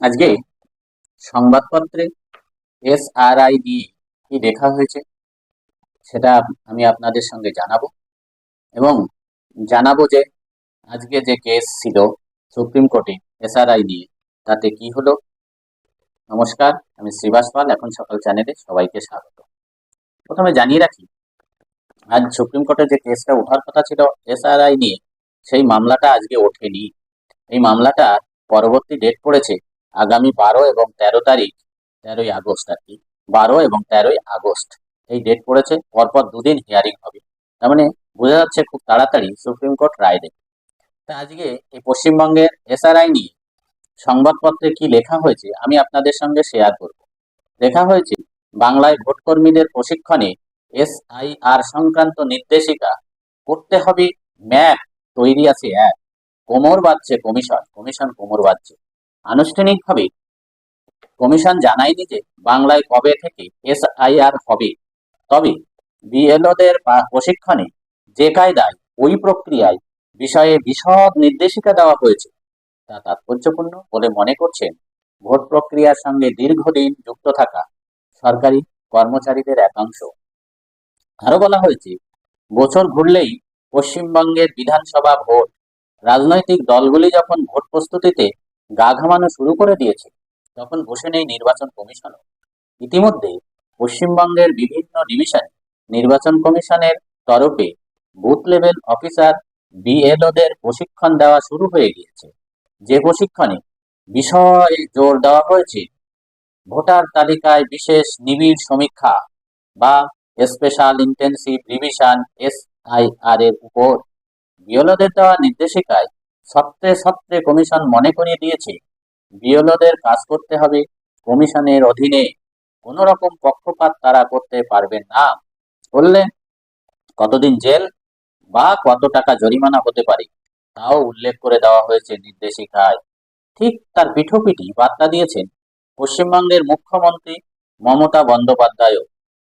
আজকে সংবাদপত্রে এসআরআই দিয়ে কি লেখা হয়েছে সেটা আমি আপনাদের সঙ্গে জানাব এবং জানাব যে আজকে যে কেস ছিল সুপ্রিম কোর্টে এসআরআই নিয়ে, তাতে কি হলো? নমস্কার, আমি শ্রীবাস পাল এখন সকাল চ্যানেলে সবাইকে স্বাগত। প্রথমে জানিয়ে রাখি, আজ সুপ্রিম কোর্টে যে কেসটা ওঠার কথা ছিল এসআরআই নিয়ে, সেই মামলাটা আজকে ওঠেনি। এই মামলাটা পরবর্তী ডেট পড়েছে আগামী বারো এবং তেরো তারিখ, তেরোই আগস্ট আর কি, বারো এবং তেরোই আগস্ট। এই ডেট পড়েছে, পরপর দুদিন হিয়ারিং হবে। তার মানে বোঝা যাচ্ছে খুব তাড়াতাড়ি সুপ্রিম কোর্ট রায় দেবে। তা আজকে এই পশ্চিমবঙ্গের এসআরআই নিয়ে সংবাদপত্রে কি লেখা হয়েছে, আমি আপনাদের সঙ্গে শেয়ার করব। লেখা হয়েছে, বাংলায় ভোটকর্মীদের প্রশিক্ষণে এসআইআর সংক্রান্ত নির্দেশিকা করতে হবে ম্যাপ, তৈরি আছে এক কোমর বাজছে কমিশন কমিশন কোমর বাজছে আনুষ্ঠানিকভাবে কমিশন জানায়নি যে বাংলায় কবে থেকে এসআইআর হবে। তবে বিএলওদের প্রশিক্ষণে যে কায়দায় ওই প্রক্রিয়ায় বিষয়ে বিশদ নির্দেশিকা দেওয়া হয়েছে, তা তাৎপর্যপূর্ণ বলে মনে করছেন ভোট প্রক্রিয়ার সঙ্গে দীর্ঘদিন যুক্ত থাকা সরকারি কর্মচারীদের একাংশ। আরও বলা হয়েছে, বছর ঘুরলেই পশ্চিমবঙ্গের বিধানসভা ভোট, রাজনৈতিক দলগুলি যখন ভোট প্রস্তুতিতে গা ঘামানো শুরু করে দিয়েছে। তখন বসে নেই নির্বাচন কমিশনও ইতিমধ্যে পশ্চিমবঙ্গের বিভিন্ন ডিভিশনে নির্বাচন কমিশনের তরফে বুথ লেভেল অফিসার বিএলওদের প্রশিক্ষণ দেওয়া শুরু হয়ে গিয়েছে। যে প্রশিক্ষণে বিষয়ে জোর দেওয়া হয়েছে, ভোটার তালিকায় বিশেষ নিবিড় সমীক্ষা বা স্পেশাল ইন্টেন্সিভ রিভিশন এসআইআর এর উপর। বিএলওদের দেওয়া নির্দেশিকায় সত্ত্বে সত্ত্বে কমিশন মনে করিয়ে দিয়েছে, বিএলওদের কাজ করতে হবে কমিশনের অধীনে। কোনো রকম পক্ষপাত তারা করতে পারবেন না। করলে কতদিন জেল বা কত টাকা জরিমানা হতে পারে? তাও উল্লেখ করে দেওয়া হয়েছে নির্দেশিকায়। ঠিক তার পিঠোপিঠি বার্তা দিয়েছেন পশ্চিমবঙ্গের মুখ্যমন্ত্রী মমতা বন্দ্যোপাধ্যায়ও।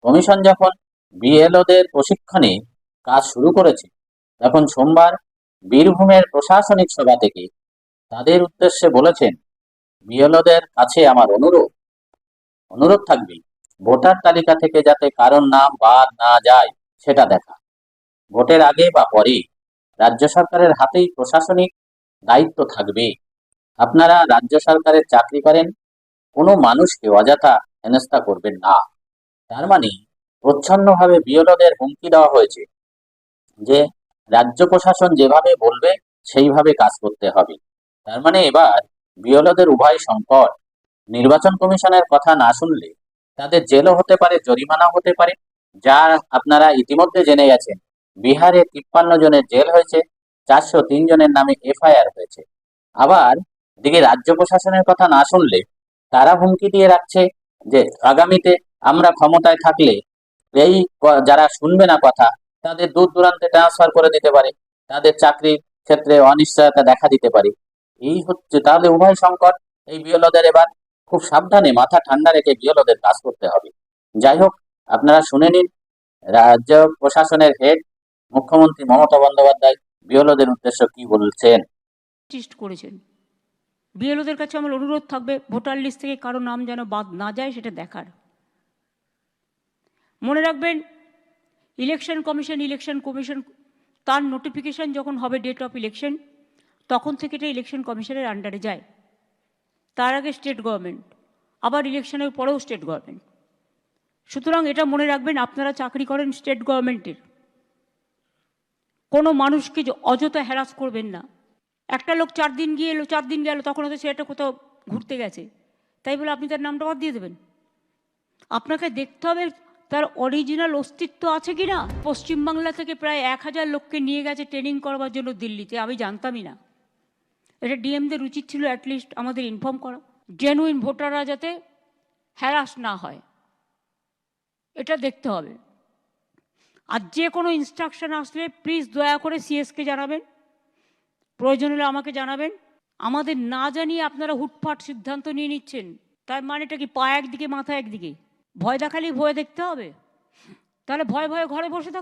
কমিশন যখন বিএলওদের প্রশিক্ষণে কাজ শুরু করেছে, তখন সোমবার বীরভূমের প্রশাসনিক সভা থেকে তাদের উদ্দেশ্যে বলেছেন, বিএলওদের কাছে আমার অনুরোধ। অনুরোধ থাকবে, ভোটার তালিকা থেকে যাতে কারোর নাম বাদ না যায়, সেটা দেখা। ভোটের আগে বা পরে রাজ্য সরকারের হাতেই প্রশাসনিক দায়িত্ব থাকবে। আপনারা রাজ্য সরকারের চাকরি করেন, কোনো মানুষকে অযথা হেনস্থা করবেন না। তার মানে প্রচ্ছন্নভাবে বিএলওদের হুমকি দেওয়া হয়েছে যে রাজ্য প্রশাসন যেভাবে বলবে, সেইভাবে কাজ করতে হবে। তার মানে এবার বিএলওদের উভয় সংকট, নির্বাচন কমিশনের কথা না শুনলে তাদের জেলও হতে পারে জরিমানা হতে পারে। যা আপনারা ইতিমধ্যে জেনে গেছেন, বিহারে তিপ্পান্ন জনের জেল হয়েছে, চারশো তিন জনের নামে এফআইআর হয়েছে। আবার দিকে রাজ্য প্রশাসনের কথা না শুনলে তারা হুমকি দিয়ে রাখছে যে আগামীতে আমরা ক্ষমতায় থাকলে এই যারা শুনবে না কথা তাদের দূর দূরান্তে ট্রান্সফার করে দিতে পারে। তাদের চাকরির ক্ষেত্রে অনিশ্চয়তা দেখা দিতে পারে। এই হচ্ছে তাহলে উভয় সংকট। এই বিএলওদের এবার খুব সাবধানে মাথা ঠান্ডা রেখে বিএলওদের কাজ করতে হবে। যাই হোক, আপনারা শুনে নিন, রাজ্য প্রশাসনের হেড মুখ্যমন্ত্রী মমতা বন্দ্যোপাধ্যায় বিএলওদের উদ্দেশ্য কি বলছেন? করেছেন। বিএলওদের কাছে আমার অনুরোধ থাকবে, ভোটার লিস্ট থেকে কারও নাম যেন বাদ না যায়, সেটা দেখার। মনে রাখবেন ইলেকশন কমিশন ইলেকশন কমিশন তার নোটিফিকেশন যখন হবে ডেট অফ ইলেকশন তখন থেকে এটা ইলেকশন কমিশনের আন্ডারে যায়। তার আগে স্টেট গভর্নমেন্ট আবার ইলেকশনের পরেও স্টেট গভর্নমেন্ট সুতরাং এটা মনে রাখবেন, আপনারা চাকরি করেন স্টেট গভর্নমেন্টের কোনো মানুষকে অযথা হ্যারাস করবেন না। একটা লোক চার দিন গিয়ে এলো, চার দিন গেল, তখন হয়তো সে একটা কোথাও ঘুরতে গেছে। তাই বলে আপনি তার নামটা বাদ দিয়ে দেবেন। আপনাকে দেখতে হবে তার অরিজিনাল অস্তিত্ব আছে কি না পশ্চিমবাংলা থেকে প্রায় এক হাজার লোককে নিয়ে গেছে ট্রেনিং করবার জন্য দিল্লিতে। আমি জানতামই না। এটা ডিএমদের উচিত ছিল অ্যাটলিস্ট আমাদের ইনফর্ম করা। জেনুইন ভোটাররা যাতে হ্যারাস না হয়। এটা দেখতে হবে। আর যে কোনো ইনস্ট্রাকশন আসলে প্লিজ দয়া করে সিএসকে জানাবেন। প্রয়োজন হলে আমাকে জানাবেন। আমাদের না জানিয়ে আপনারা হুটফাট সিদ্ধান্ত নিয়ে নিচ্ছেন। তার মানেটা কি পা একদিকে, মাথা একদিকে? ভয় দেখালেই ভয় দেখতে হবে। তাহলে ভয় ভয়ে ঘরে বসে থাকুন